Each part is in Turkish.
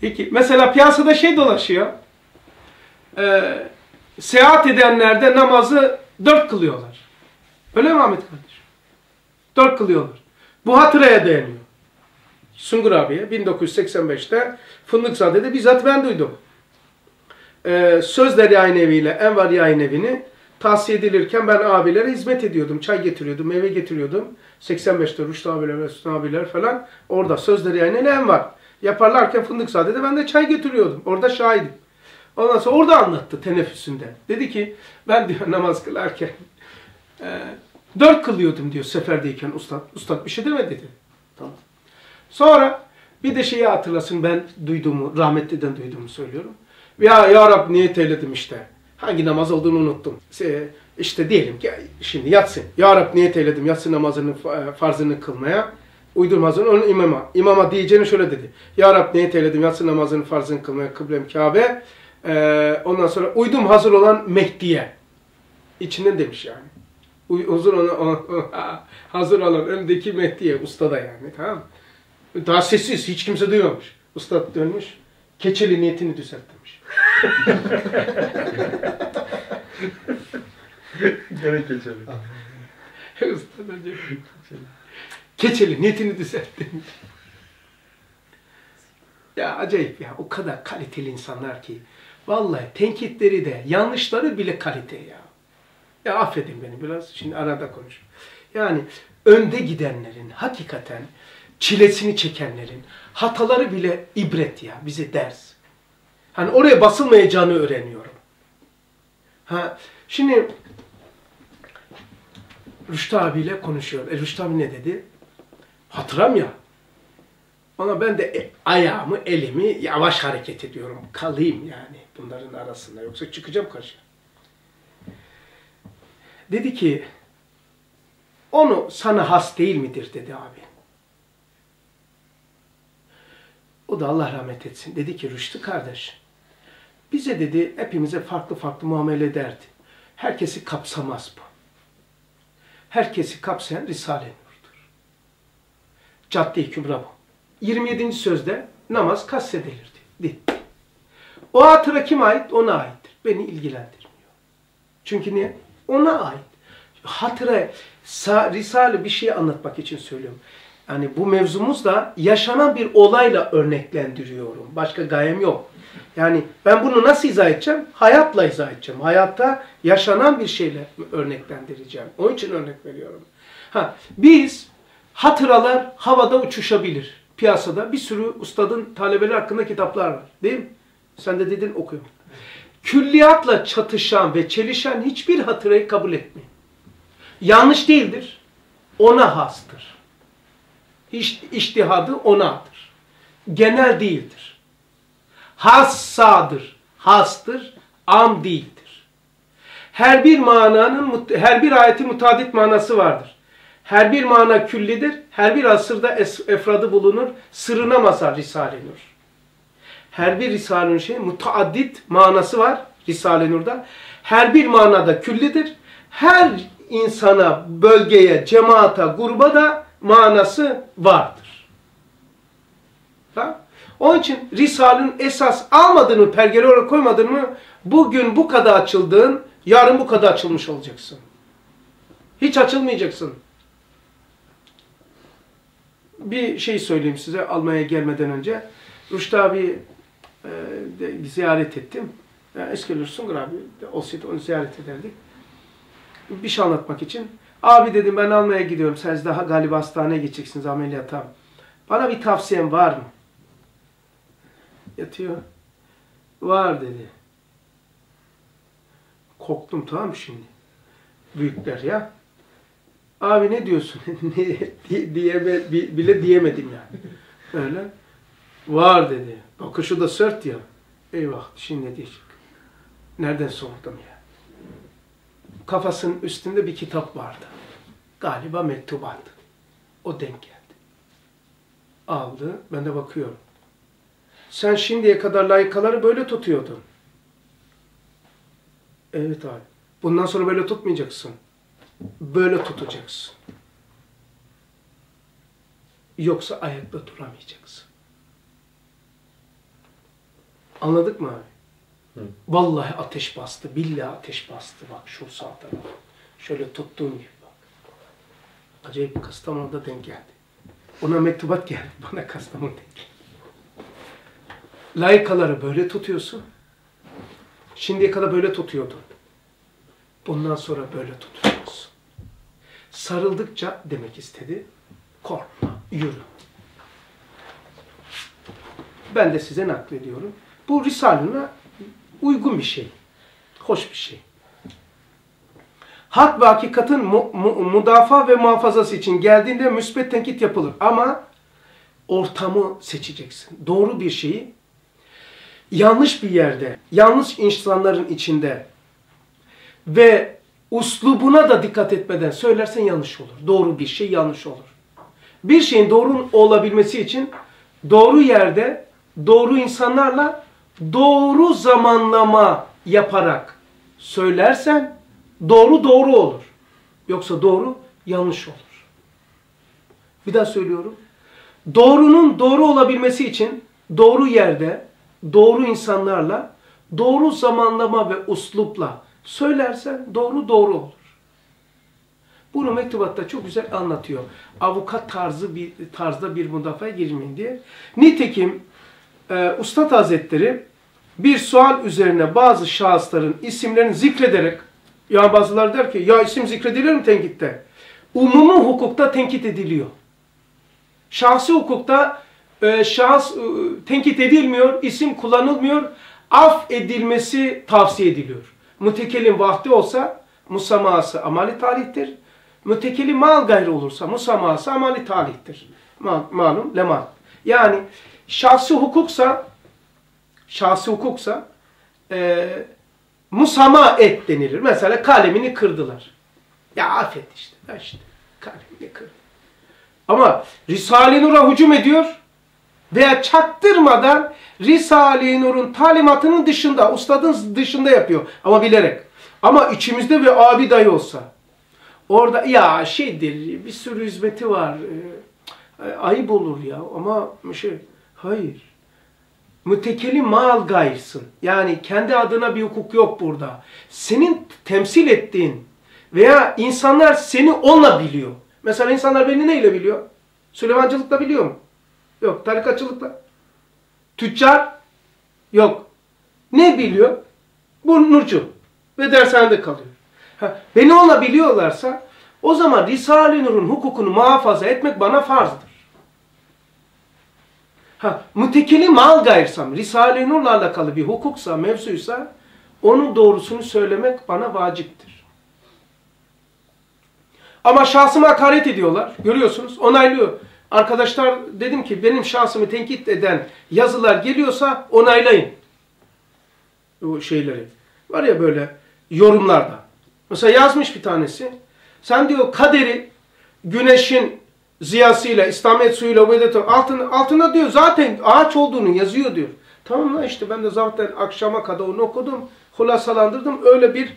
Peki mesela piyasada şey dolaşıyor. Ee, seyahat edenler de namazı dört kılıyorlar. Öyle mi Ahmet kardeşim? Dört kılıyorlar. Bu hatıraya dayanıyor. Sungur abiye 1985'te Fındıkzade'de bizzat ben duydum. Ee, Sözler Yayın Evi ile Envar Yayın Evi'ni tavsiye edilirken ben abilere hizmet ediyordum. Çay getiriyordum, meyve getiriyordum. 85'te Rüştü abiler, Mesut abiler falan. Orada Sözler Yayın Evi Envar. Yaparlarken Fındıkzade'de ben de çay getiriyordum. Orada şahidim. Ondan sonra orada anlattı teneffüsünde. Dedi ki ben diyor namaz kılarken e, dört kılıyordum diyor seferdeyken ustad. Ustad bir şey demedi dedi. Tamam. Sonra bir de şeyi hatırlasın ben duyduğumu, rahmetliden duyduğumu söylüyorum. Ya Ya Rab niyet eyledim işte. Hangi namaz olduğunu unuttum. İşte diyelim ki şimdi yatsın. Ya Rab niyet eyledim yatsı namazını farzını kılmaya. Uydurmazın onun imama. İmama diyeceğini şöyle dedi. Ya Rab niyet eyledim yatsı namazını farzını kılmaya kıblem Kabe. Ee, ondan sonra uydum hazır olan Mehdi'ye. İçinden demiş yani. Hazır olan, hazır olan öndeki Mehdi'ye, ustada yani tamam Daha sessiz, hiç kimse duymamış. Usta dönmüş, keçeli niyetini düzelt demiş. Gene keçeli. Usta dönüyor. Keçeli niyetini düzelt demiş. Ya acayip ya, o kadar kaliteli insanlar ki. Vallahi tenkitleri de, yanlışları bile kalite ya. Ya affedin beni biraz, şimdi arada konuş. Yani önde gidenlerin, hakikaten çilesini çekenlerin, hataları bile ibret ya, bize ders. Hani oraya basılmayacağını öğreniyorum. Ha, şimdi Rüştü abiyle konuşuyor. E, Rüştü abi ne dedi? Hatıram ya. Ama ben de e, ayağımı, elimi yavaş hareket ediyorum. Kalayım yani bunların arasında. Yoksa çıkacağım karşıya. Dedi ki, onu sana has değil midir dedi abi. O da Allah rahmet etsin. Dedi ki Rüştü kardeş, bize dedi hepimize farklı farklı muamele ederdi. Herkesi kapsamaz bu. Herkesi kapsayan Risale-i Nur'dur. Cadde-i Kübra bu. 27. sözde namaz kastedilirdi. O hatıra kime ait? Ona aittir. Beni ilgilendirmiyor. Çünkü niye? Ona ait. Hatıra, Risale bir şey anlatmak için söylüyorum. Yani bu mevzumuz da yaşanan bir olayla örneklendiriyorum. Başka gayem yok. Yani ben bunu nasıl izah edeceğim? Hayatla izah edeceğim. Hayatta yaşanan bir şeyle örneklendireceğim. Onun için örnek veriyorum. Ha, biz hatıralar havada uçuşabilir. Piyasada bir sürü ustadın talebeleri hakkında kitaplar var. Değil mi? Sen de dedin okuyorum. Külliyatla çatışan ve çelişen hiçbir hatırayı kabul etmeyin. Yanlış değildir. Ona hastır. İş, iştihadı onadır. Genel değildir. Hassadır. Hastır. Am değildir. Her bir mananın, her bir ayetin mutadit manası vardır. Her bir mana küllidir. Her bir asırda efradı bulunur. Sırrına masar Risale-i Nur. Her bir Risale-i Nur şey mutaaddit manası var Risale-i Nur'da. Her bir manada küllidir. Her insana, bölgeye, cemaata, gruba da manası vardır. Ha? Onun için Risale'nin esas almadığını, pergeli olarak koymadığını bugün bu kadar açıldığın, yarın bu kadar açılmış olacaksın. Hiç açılmayacaksın. Bir şey söyleyeyim size Almanya'ya gelmeden önce. Rüştü abi e, ziyaret ettim. Yani Eskilur Sungur abi olsaydı onu ziyaret ederdik. Bir şey anlatmak için. Abi dedim ben Almanya'ya gidiyorum. Siz daha galiba hastaneye gideceksiniz ameliyata. Bana bir tavsiyen var mı? Yatıyor. Var dedi. Korktum tamam şimdi? Büyükler ya. Abi ne diyorsun? Diyeme, bile diyemedim yani. Öyle. Var dedi. Bakışı da sert ya. Eyvah şimdi ne diyecek? Nereden sordum ya? Kafasının üstünde bir kitap vardı. Galiba mektubat. O denk geldi. Aldı. Ben de bakıyorum. Sen şimdiye kadar layıkaları böyle tutuyordun. Evet abi. Bundan sonra böyle tutmayacaksın. Böyle tutacaksın. Yoksa ayakta duramayacaksın. Anladık mı abi? Hı. Vallahi ateş bastı. Billahi ateş bastı. Bak şu sağ. Şöyle tuttuğum gibi bak. Acayip Kastamonu'da denk geldi. Ona mektubat geldi. Bana Kastamonu denk geldi. Layıkaları böyle tutuyorsun. Şimdiye kadar böyle tutuyordun. Bundan sonra böyle tutuyorsun. Sarıldıkça demek istedi. Korkma, yürü. Ben de size naklediyorum. Bu Risale'ne uygun bir şey. Hoş bir şey. Hak ve hakikatin mu, mu, müdafaa ve muhafazası için geldiğinde müsbet tenkit yapılır. Ama ortamı seçeceksin. Doğru bir şeyi yanlış bir yerde, yanlış insanların içinde ve uslubuna da dikkat etmeden söylersen yanlış olur. Doğru bir şey yanlış olur. Bir şeyin doğru olabilmesi için doğru yerde, doğru insanlarla doğru zamanlama yaparak söylersen doğru doğru olur. Yoksa doğru yanlış olur. Bir daha söylüyorum. Doğrunun doğru olabilmesi için doğru yerde, doğru insanlarla, doğru zamanlama ve uslupla söylersen doğru doğru olur. Bunu mektubatta çok güzel anlatıyor. Avukat tarzı bir tarzda bir müdafaya girmeyin diye. Nitekim e, Ustad Hazretleri bir sual üzerine bazı şahısların isimlerini zikrederek ya bazıları der ki ya isim zikredilir mi tenkitte? Umumi hukukta tenkit ediliyor. Şahsi hukukta e, şahıs e, tenkit edilmiyor, isim kullanılmıyor, af edilmesi tavsiye ediliyor. Mütekellim vahdi olsa musaması amali talihtir. Mütekellim mal gayrı olursa musaması amali talihtir. Ma malum leman. Yani şahsi hukuksa şahsi hukuksa e, musama et denilir. Mesela kalemini kırdılar. Ya affet işte. işte kalemini kırdı. Ama Risale-i Nur'a hücum ediyor veya çaktırmadan Risale-i Nur'un talimatının dışında, ustadın dışında yapıyor. Ama bilerek. Ama içimizde bir abi dayı olsa orada ya şeydir bir sürü hizmeti var. E, ayıp olur ya ama şey hayır. Mütekeli mal gayrısın. Yani kendi adına bir hukuk yok burada. Senin temsil ettiğin veya insanlar seni onunla biliyor. Mesela insanlar beni neyle biliyor? Süleymancılıkla biliyor mu? Yok. Tarikatçılıkla. Tüccar? Yok. Ne biliyor? Bu Nurcu. Ve dershanede kalıyor. Ha, beni onunla biliyorlarsa o zaman Risale-i Nur'un hukukunu muhafaza etmek bana farzdır. Ha, mütekeli mal gayrsam, Risale-i Nur'la alakalı bir hukuksa, mevzuysa onun doğrusunu söylemek bana vaciptir. Ama şahsıma hakaret ediyorlar. Görüyorsunuz. Onaylıyor. Arkadaşlar dedim ki benim şahsımı tenkit eden yazılar geliyorsa onaylayın. O şeyleri. Var ya böyle yorumlarda. Mesela yazmış bir tanesi. Sen diyor kaderi güneşin ziyasıyla, İslamiyet suyuyla, vedet altında, altında diyor zaten ağaç olduğunu yazıyor diyor. Tamam lan işte ben de zaten akşama kadar onu okudum. Hulasalandırdım. Öyle bir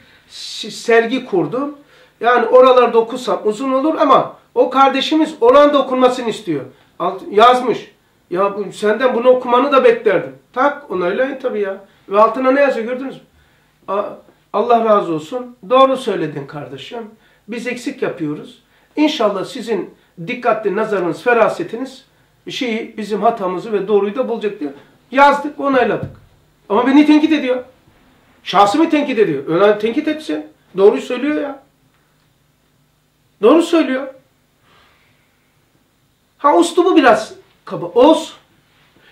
sergi kurdum. Yani oralarda okusam uzun olur ama o kardeşimiz oranda okunmasını istiyor. Alt, yazmış. Ya senden bunu okumanı da beklerdim. Tak onaylayın tabii ya. Ve altına ne yazıyor gördünüz mü? Allah razı olsun. Doğru söyledin kardeşim. Biz eksik yapıyoruz. İnşallah sizin dikkatli nazarınız, ferasetiniz şeyi bizim hatamızı ve doğruyu da bulacak diyor. Yazdık, onayladık. Ama beni tenkit ediyor. Şahsımı tenkit ediyor. Öyle tenkit etsin. Doğruyu söylüyor ya. Doğru söylüyor. Ha uslubu biraz kaba. Olsun.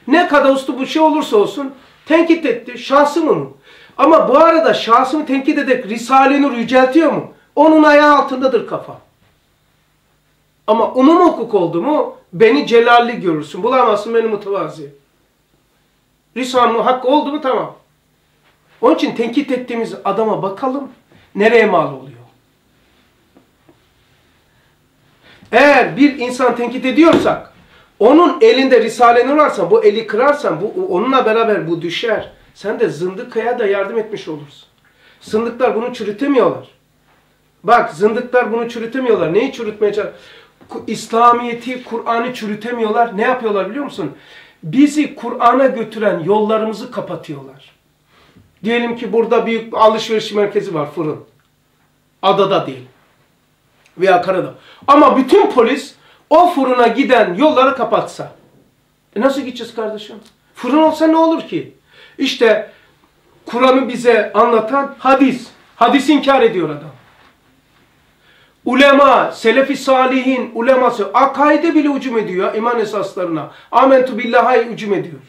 Ne kadar uslubu şey olursa olsun tenkit etti. Şahsımı mı? Ama bu arada şahsımı tenkit ederek Risale-i yüceltiyor mu? Onun ayağı altındadır kafa. Ama umum hukuk oldu mu beni celalli görürsün. Bulamazsın beni mütevazi. Risale-i hakkı oldu mu tamam. Onun için tenkit ettiğimiz adama bakalım. Nereye mal oluyor? Eğer bir insan tenkit ediyorsak, onun elinde Risale-i Nur varsa, bu eli kırarsan, bu, onunla beraber bu düşer. Sen de zındıkaya da yardım etmiş olursun. Zındıklar bunu çürütemiyorlar. Bak zındıklar bunu çürütemiyorlar. Neyi çürütmeye İslamiyeti, Kur'an'ı çürütemiyorlar. Ne yapıyorlar biliyor musun? Bizi Kur'an'a götüren yollarımızı kapatıyorlar. Diyelim ki burada büyük alışveriş merkezi var, fırın. Adada değil. Veya karada. Ama bütün polis o fırına giden yolları kapatsa. E nasıl gideceğiz kardeşim? Fırın olsa ne olur ki? İşte Kur'an'ı bize anlatan hadis. Hadis inkar ediyor adam. Ulema, selefi salihin uleması akaide bile hücum ediyor iman esaslarına. Amentu billahi hücum ediyor.